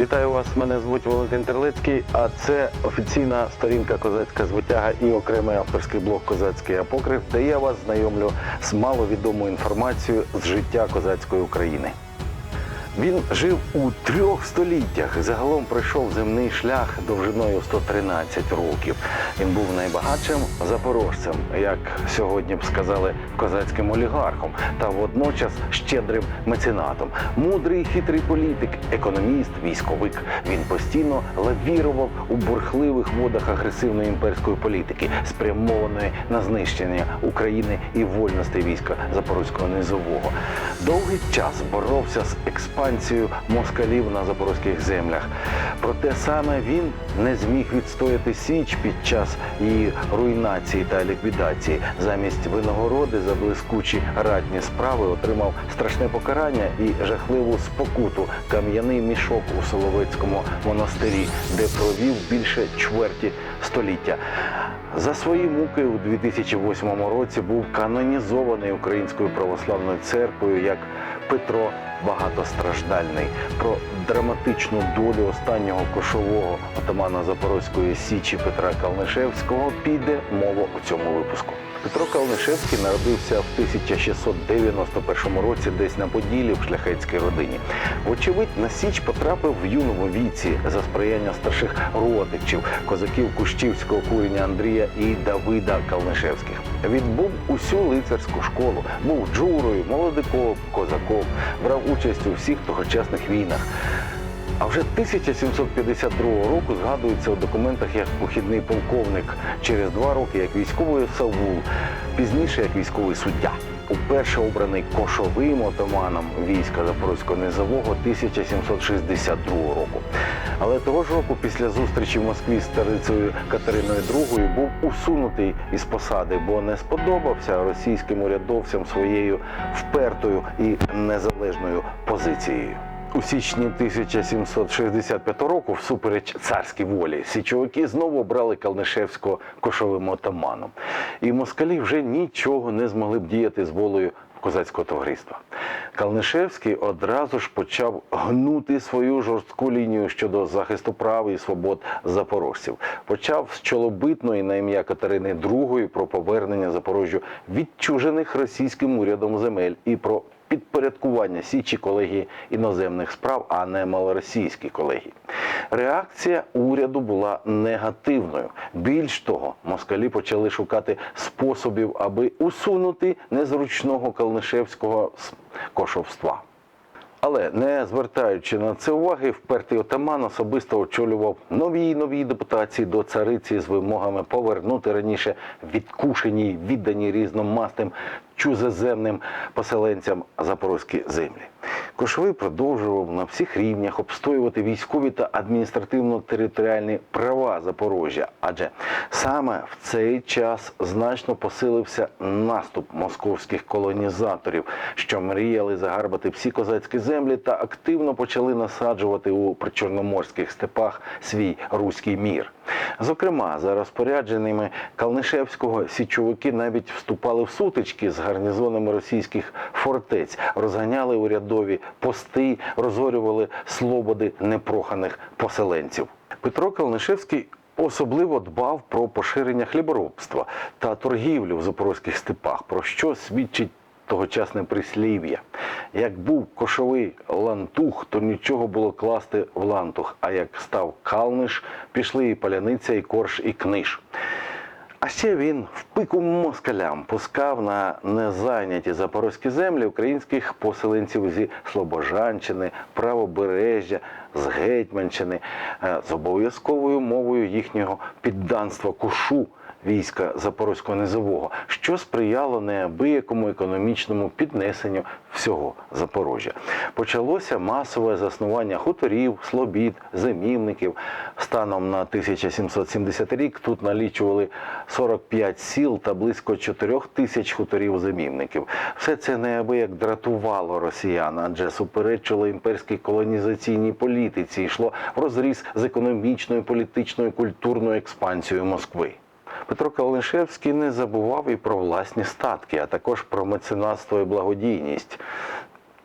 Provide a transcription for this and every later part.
Вітаю вас, мене звуть Валентин Терлицький, а це офіційна сторінка Козацька звитяга і окремий авторський блог Козацький апокриф, де я вас знайомлю з маловідомою інформацією з життя козацької України. Він жив у трьох століттях. Загалом пройшов земний шлях довжиною 113 років. Він був найбагатшим запорожцем, як сьогодні б сказали, козацьким олігархом, та водночас щедрим меценатом. Мудрий хитрий політик, економіст, військовик. Він постійно лавірував у бурхливих водах агресивної імперської політики, спрямованої на знищення України і вольностей війська Запорозького низового. Довгий час боровся з експансією москалів на запорозьких землях. Проте саме він не зміг відстояти Січ під час її руйнації та ліквідації. Замість винагороди за блискучі ратні справи отримав страшне покарання і жахливу спокуту кам'яний мішок у Соловецькому монастирі, де провів більше чверті століття. За свої муки у 2008 році був канонізований Українською православною церквою як Петро Багатостраждальний. Про драматичну долю останнього кошового отамана Запорозької січі Петра Калнишевського піде мова у цьому випуску. Петро Калнишевський народився в 1691 році десь на Поділлі в шляхетській родині. Вочевидь, на Січ потрапив в юному віці за сприяння старших родичів, козаків Кущівського курення Андрія і Давида Калнишевських. Відбув усю лицарську школу, був джурою, молодиком, козаком, брав участь у всіх тогочасних війнах. А вже 1752 року згадується у документах як похідний полковник через два роки як військовий Савул, пізніше як військовий суддя. Уперше обраний кошовим отаманом війська Запорозького низового 1762 року. Але того ж року, після зустрічі в Москві з старицею Катериною II, був усунутий із посади, бо не сподобався російським урядовцям своєю впертою і незалежною позицією. У січні 1765 року, всупереч царській волі, січовики знову обрали Калнишевського кошовим отаманом. І москалі вже нічого не змогли б діяти з волею козацького товариства. Калнишевський одразу ж почав гнути свою жорстку лінію щодо захисту прав і свобод запорожців. Почав з чолобитної на ім'я Катерини II про повернення Запорожжю відчужених російським урядом земель і про підпорядкування Січі колегії іноземних справ, а не малоросійській колегії. Реакція уряду була негативною. Більш того, москалі почали шукати способів, аби усунути незручного калнишевського кошовства. Але не звертаючи на це уваги, впертий отаман особисто очолював нові й нові депутації до цариці з вимогами повернути раніше відкушені віддані різномастим чузеземним поселенцям запорозькі землі. Кошовий продовжував на всіх рівнях обстоювати військові та адміністративно-територіальні права Запорожжя, адже саме в цей час значно посилився наступ московських колонізаторів, що мріяли загарбати всі козацькі землі та активно почали насаджувати у причорноморських степах свій руський мір. Зокрема, за розпорядженнями Калнишевського січовики навіть вступали в сутички з гарнізонами російських фортець, розганяли урядові пости, розорювали слободи непроханих поселенців. Петро Калнишевський особливо дбав про поширення хліборобства та торгівлю в запорозьких степах, про що свідчить тогочасне прислів'я. Як був кошовий лантух, то нічого було класти в лантух, а як став калниш, пішли і паляниця, і корж, і книж. А ще він в пику москалям пускав на незайняті запорозькі землі українських поселенців зі Слобожанщини, Правобережжя, з Гетьманщини е, з обов'язковою мовою їхнього підданства кушу війська Запорозького низового, що сприяло неабиякому економічному піднесенню всього Запорожжя. Почалося масове заснування хуторів, слобід, зимівників. Станом на 1770 рік тут налічували 45 сіл та близько 4 тисяч хуторів зимівників. Все це неабияк дратувало росіян, адже суперечило імперській колонізаційній політиці, йшло в розріз з економічною, політичною, культурною експансією Москви. Петро Калнишевський не забував і про власні статки, а також про меценатство і благодійність.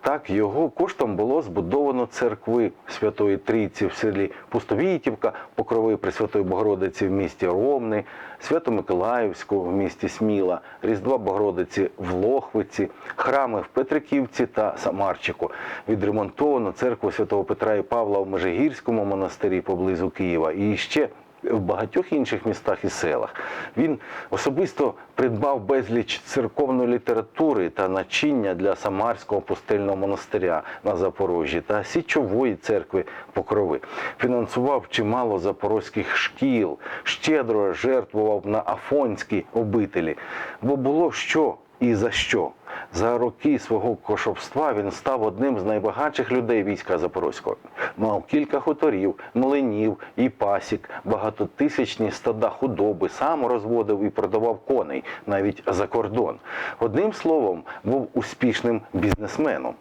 Так, його коштом було збудовано церкви Святої Трійці в селі Пустовітівка, Покрови Пресвятої Богородиці в місті Ромни, Свято-Миколаївську в місті Сміла, Різдва Богородиці в Лохвиці, храми в Петриківці та Самарчику. Відремонтовано церкву Святого Петра і Павла в Межигірському монастирі поблизу Києва. І ще в багатьох інших містах і селах. Він особисто придбав безліч церковної літератури та начиння для Самарського пустельного монастиря на Запорожжі та Січової церкви Покрови. Фінансував чимало запорозьких шкіл, щедро жертвував на афонські обителі, бо було що і за що. За роки свого кошовства він став одним з найбагатших людей війська Запорозького. Мав кілька хуторів, млинів і пасік, багатотисячні стада худоби, сам розводив і продавав коней навіть за кордон. Одним словом, був успішним бізнесменом.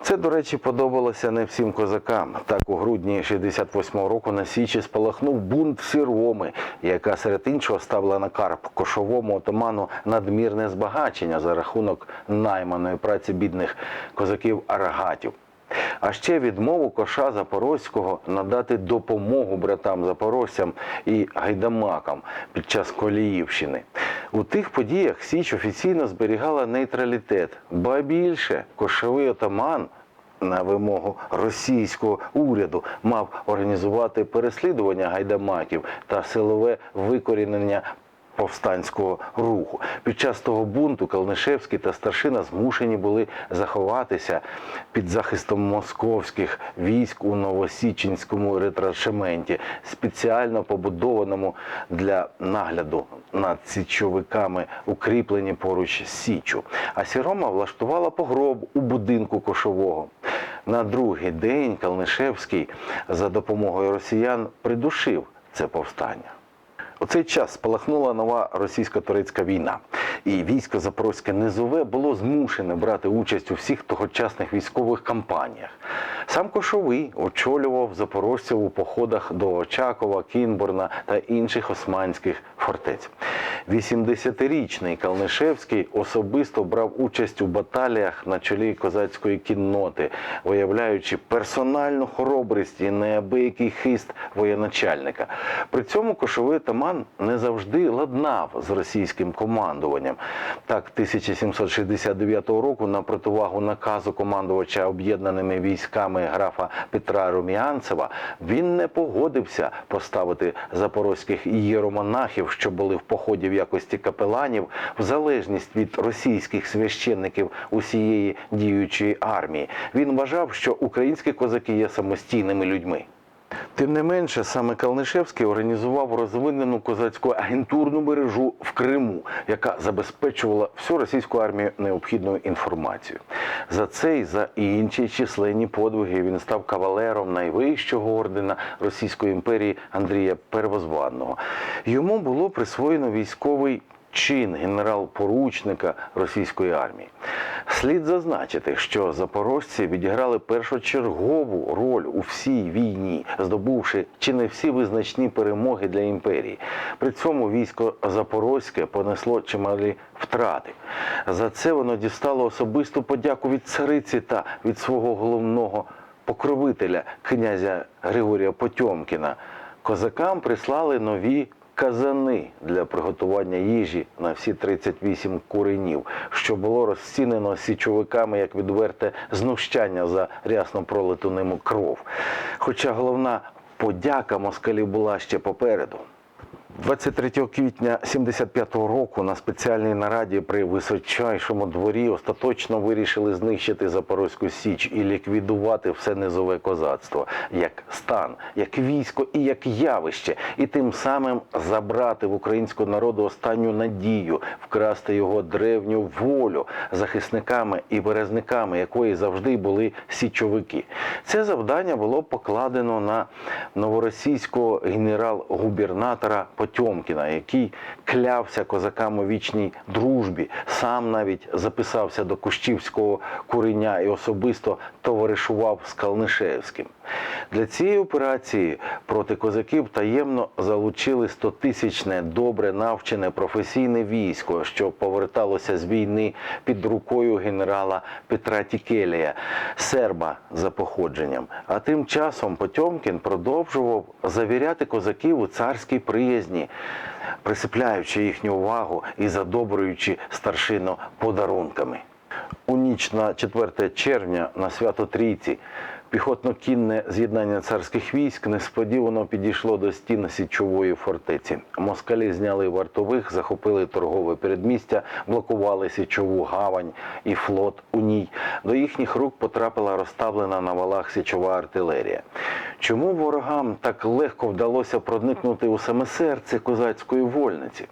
Це, до речі, подобалося не всім козакам. Так у грудні 68-го року на Січі спалахнув бунт сіроми, яка серед іншого ставила на карп кошовому отаману надмірне збагачення за рахунок найманої праці бідних козаків-арагатів. А ще відмову коша Запорозького надати допомогу братам запорожцям і гайдамакам під час Коліївщини. У тих подіях Січ офіційно зберігала нейтралітет, ба більше кошовий отаман на вимогу російського уряду мав організувати переслідування гайдамаків та силове викорінення повстанського руху. Під час того бунту Калнишевський та старшина змушені були заховатися під захистом московських військ у Новосічинському ретрашементі, спеціально побудованому для нагляду над січовиками, укріплені поруч Січу. А Сірома влаштувала погроб у будинку кошового. На другий день Калнишевський за допомогою росіян придушив це повстання. У цей час спалахнула нова російсько-турецька війна, і військо Запорозьке низове було змушене брати участь у всіх тогочасних військових кампаніях. Сам Кошовий очолював запорожців у походах до Очакова, Кінбурна та інших османських фортець. 80-річний Калнишевський особисто брав участь у баталіях на чолі козацької кінноти, виявляючи персональну хоробрість і неабиякий хист воєначальника. При цьому кошовий атаман не завжди ладнав з російським командуванням. Так, 1769 року на противагу наказу командувача об'єднаними військами графа Петра Руміанцева він не погодився поставити запорозьких єромонахів, що були в поході в якості капеланів, в залежність від російських священників усієї діючої армії. Він вважав, що українські козаки є самостійними людьми. Тим не менше, саме Калнишевський організував розвинену козацьку агентурну мережу в Криму, яка забезпечувала всю російську армію необхідною інформацією. За це і за інші численні подвиги він став кавалером найвищого ордена Російської імперії Андрія Первозванного. Йому було присвоєно військовий чин генерал-поручника російської армії. Слід зазначити, що запорожці відіграли першочергову роль у всій війні, здобувши чи не всі визначні перемоги для імперії. При цьому військо Запорозьке понесло чималі втрати. За це воно дістало особисту подяку від цариці та від свого головного покровителя князя Григорія Потьомкіна. Козакам прислали нові казани для приготування їжі на всі 38 куренів, що було розцінено січовиками як відверте знущання за рясно пролиту ними кров. Хоча головна подяка москалів була ще попереду. 23 квітня 75-го року на спеціальній нараді при височайшому дворі остаточно вирішили знищити Запорозьку Січ і ліквідувати все низове козацтво як стан, як військо і як явище, і тим самим забрати в українського народу останню надію, вкрасти його древню волю, захисниками і березниками якої завжди були січовики. Це завдання було покладено на новоросійського генерал-губернатора Потьомкіна, який клявся козакам у вічній дружбі, сам навіть записався до Кущівського куреня і особисто товаришував з Калнишевським. Для цієї операції проти козаків таємно залучили 100-тисячне добре навчене професійне військо, що поверталося з війни під рукою генерала Петра Тікелія, серба за походженням. А тим часом Потьомкін продовжував завіряти козаків у царській приязні, присипляючи їхню увагу і задобруючи старшину подарунками. У ніч на 4 червня на свято Трійці піхотно-кінне з'єднання царських військ несподівано підійшло до стін січової фортеці. Москалі зняли вартових, захопили торгове передмістя, блокували січову гавань і флот у ній. До їхніх рук потрапила розставлена на валах січова артилерія. Чому ворогам так легко вдалося проникнути у саме серце козацької вольниці?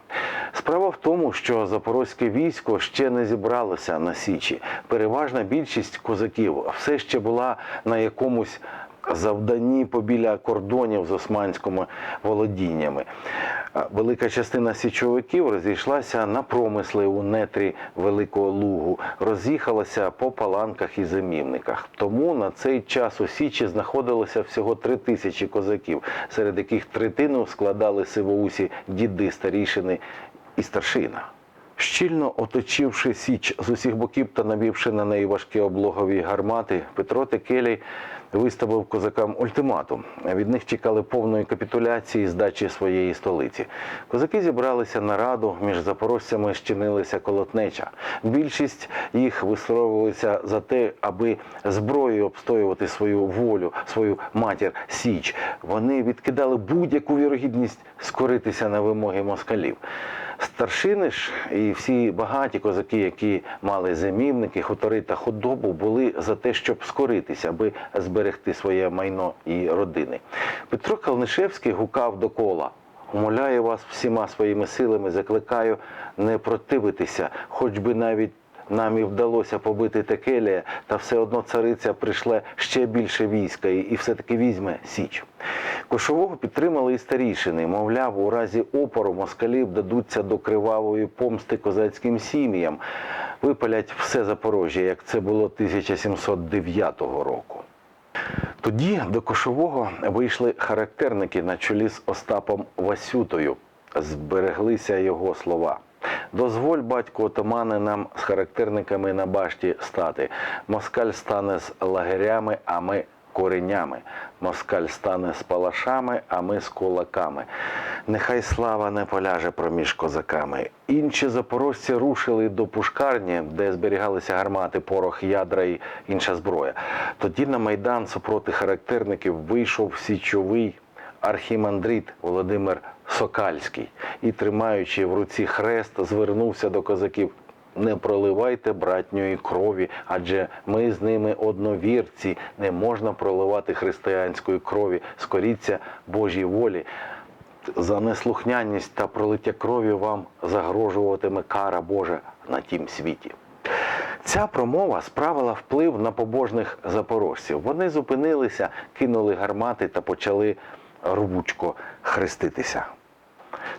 Справа в тому, що запорозьке військо ще не зібралося на січі. Переважна більшість козаків все ще була на якомусь завданні побіля кордонів з османськими володіннями. Велика частина січовиків розійшлася на промисли у нетрі Великого Лугу, роз'їхалася по паланках і зимівниках. Тому на цей час у Січі знаходилося всього три тисячі козаків, серед яких третину складали сивоусі діди, старішини і старшина. Щільно оточивши Січ з усіх боків та навівши на неї важкі облогові гармати, Петро Текелій виставив козакам ультиматум. Від них чекали повної капітуляції здачі своєї столиці. Козаки зібралися на раду, між запорожцями щинилися колотнеча. Більшість їх висловилися за те, аби зброєю обстоювати свою волю, свою матір Січ. Вони відкидали будь-яку вірогідність скоритися на вимоги москалів. Старшини ж і всі багаті козаки, які мали зимівники, хутори та худобу, були за те, щоб скоритися, аби зберегти своє майно і родини. Петро Калнишевський гукав до кола. Умоляю вас всіма своїми силами, закликаю не противитися, хоч би навіть нам і вдалося побити Текелія, та все одно цариця прийшла ще більше війська і, все-таки візьме Січ. Кошового підтримали і старішини. Мовляв, у разі опору москалів дадуться до кривавої помсти козацьким сім'ям, випалять все Запорожжя, як це було 1709 року. Тоді до Кошового вийшли характерники на чолі з Остапом Васютою. Збереглися його слова. Дозволь, батько отамане, нам з характерниками на башті стати. Москаль стане з лагерями, а ми коренями. Москаль стане з палашами, а ми з кулаками. Нехай слава не поляже проміж козаками. Інші запорожці рушили до пушкарні, де зберігалися гармати, порох, ядра і інша зброя. Тоді на майдан супроти характерників вийшов січовий архімандрит Володимир Сокальський і, тримаючи в руці хрест, звернувся до козаків. Не проливайте братньої крові, адже ми з ними одновірці. Не можна проливати християнської крові. Скоріться Божій волі. За неслухняність та пролиття крові вам загрожуватиме кара Божа на тім світі. Ця промова справила вплив на побожних запорожців. Вони зупинилися, кинули гармати та почали рвучко хреститися.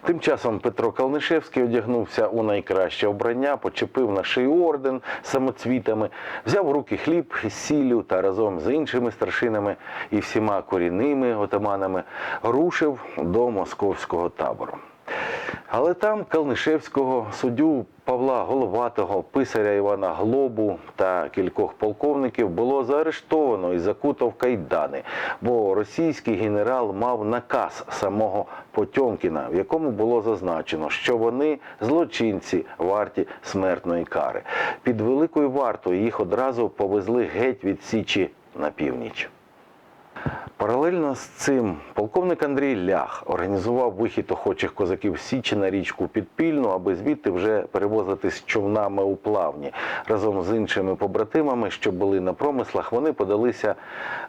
Тим часом Петро Калнишевський одягнувся у найкраще обрання, почепив на шию орден самоцвітами, взяв в руки хліб сіллю та разом з іншими старшинами і всіма корінними отаманами рушив до московського табору. Але там Калнишевського, суддю Павла Головатого, писаря Івана Глобу та кількох полковників було заарештовано і закуто в кайдани, бо російський генерал мав наказ самого Потьомкіна, в якому було зазначено, що вони злочинці варті смертної кари. Під великою вартою їх одразу повезли геть від Січі на північ. Паралельно з цим полковник Андрій Лях організував вихід охочих козаків Січі на річку Підпільну, аби звідти вже перевозитись човнами у плавні. Разом з іншими побратимами, що були на промислах, вони подалися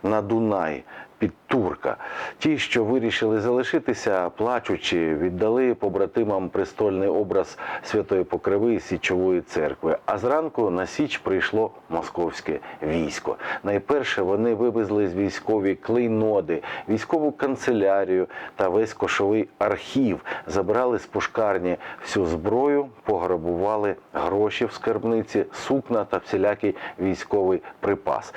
на Дунай під турка. Ті, що вирішили залишитися, плачучи, віддали побратимам престольний образ святої Покрови Січової церкви. А зранку на Січ прийшло московське військо. Найперше вони вивезли з військові клейноди, військову канцелярію та весь кошовий архів, забрали з пушкарні всю зброю, пограбували гроші в скарбниці, сукна та всілякий військовий припас.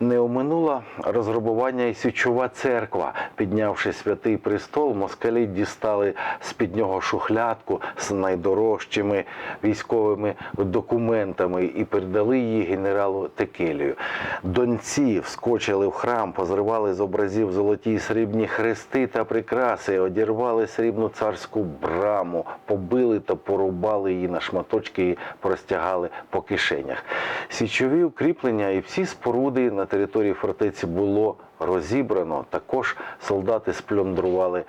Не оминула розграбування і січова церква. Піднявши святий престол, москалі дістали з під нього шухлядку з найдорожчими військовими документами і передали її генералу Текелію. Донці вскочили в храм, позривали з образів золоті й срібні хрести та прикраси, одірвали срібну царську браму, побили та порубали її на шматочки і простягали по кишенях. Січові укріплення і всі споруди на території фортеці було розібрано. Також солдати сплюндрували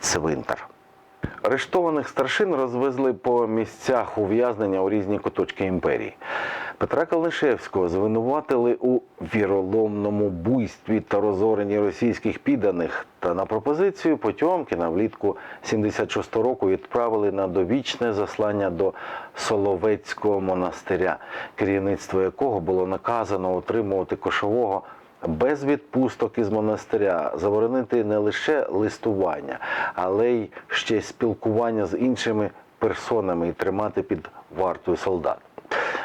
цвинтар. Арештованих старшин розвезли по місцях ув'язнення у різні куточки імперії. Петра Калнишевського звинуватили у віроломному буйстві та розоренні російських підданих. Та на пропозицію Потьомкіна влітку 76 року відправили на довічне заслання до Соловецького монастиря, керівництво якого було наказано утримувати кошового без відпусток із монастиря, заборонити не лише листування, але й ще спілкування з іншими персонами і тримати під вартою солдат.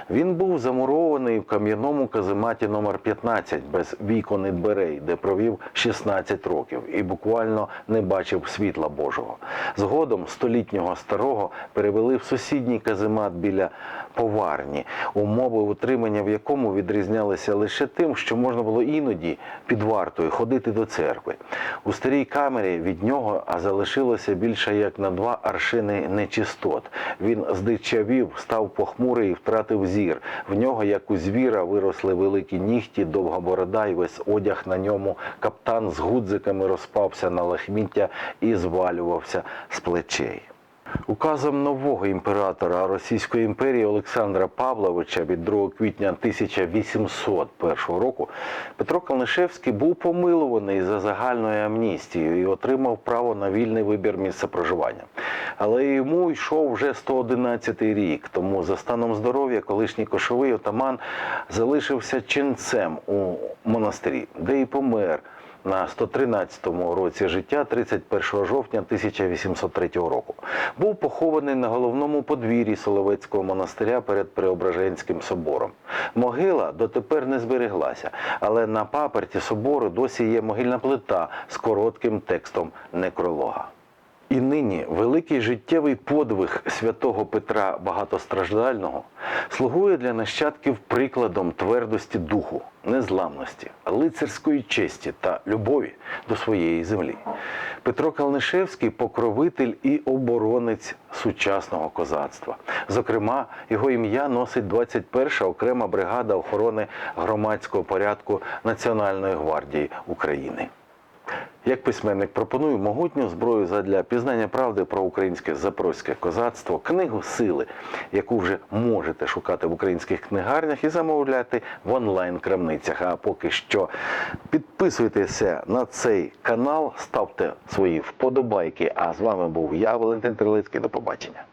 Він був замурований в кам'яному казематі номер 15 без вікон і дверей, де провів 16 років і буквально не бачив світла Божого. Згодом столітнього старого перевели в сусідній каземат біля поварні, умови утримання в якому відрізнялися лише тим, що можна було іноді під вартою ходити до церкви. У старій камері від нього а залишилося більше як на два аршини нечистот. Він здичавів, став похмурий і втратив зір. В нього, як у звіра, виросли великі нігті, довга борода і весь одяг на ньому. Каптан з гудзиками розпався на лахміття і звалювався з плечей. Указом нового імператора Російської імперії Олександра Павловича від 2 квітня 1801 року Петро Калнишевський був помилуваний за загальною амністією і отримав право на вільний вибір місця проживання. Але йому йшов вже 111 рік. Тому за станом здоров'я колишній кошовий отаман залишився ченцем у монастирі, де і помер на 113-му році життя 31 жовтня 1803 року. Був похований на головному подвір'ї Соловецького монастиря перед Преображенським собором. Могила дотепер не збереглася, але на паперті собору досі є могильна плита з коротким текстом некролога. І нині великий життєвий подвиг святого Петра Багатостраждального слугує для нащадків прикладом твердості духу, незламності, лицарської честі та любові до своєї землі. Петро Калнишевський покровитель і оборонець сучасного козацтва. Зокрема, його ім'я носить 21-ша окрема бригада охорони громадського порядку Національної гвардії України. Як письменник пропоную могутню зброю задля пізнання правди про українське запорозьке козацтво, книгу сили, яку вже можете шукати в українських книгарнях і замовляти в онлайн-крамницях. А поки що підписуйтеся на цей канал, ставте свої вподобайки. А з вами був я, Валентин Трилицький. До побачення.